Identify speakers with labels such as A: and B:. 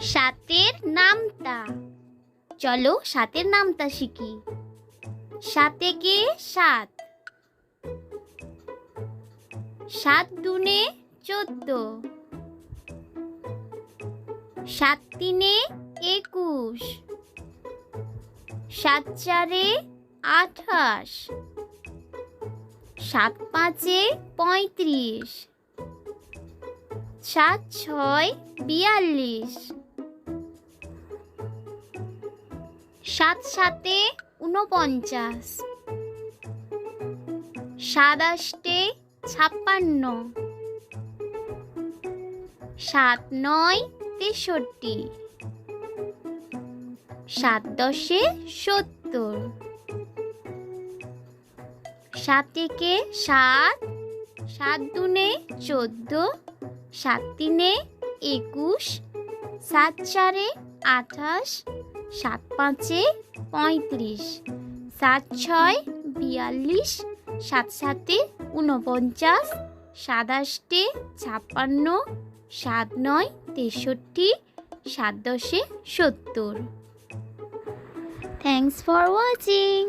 A: সাতের নামতা। চলো সাতের নামতা শিখি। সাতে কে? সাত। সাত দুনে চোদ্দ। সাত তিনে একুশ। সাত চারে আঠাশ। সাত পাঁচে পঁয়ত্রিশ। সাত ছয় বিয়াল্লিশ। সাত সাতে উনপঞ্চাশ সাত আষ্টে ছাপ্পান্ন। সাত নয় তেষট্টি। সাত দশে সত্তর। সাত একে সাত সাত দুনে চোদ্দ সাত তিনে একুশ সাত চারে আঠাশ সাত পাঁচে পঁয়ত্রিশ, সাত ছয় বিয়াল্লিশ, সাত সাতে উনপঞ্চাশ সাত আষ্টে ছাপ্পান্ন, সাত নয় তেষট্টি, সাত দশে সত্তর। Thanks for watching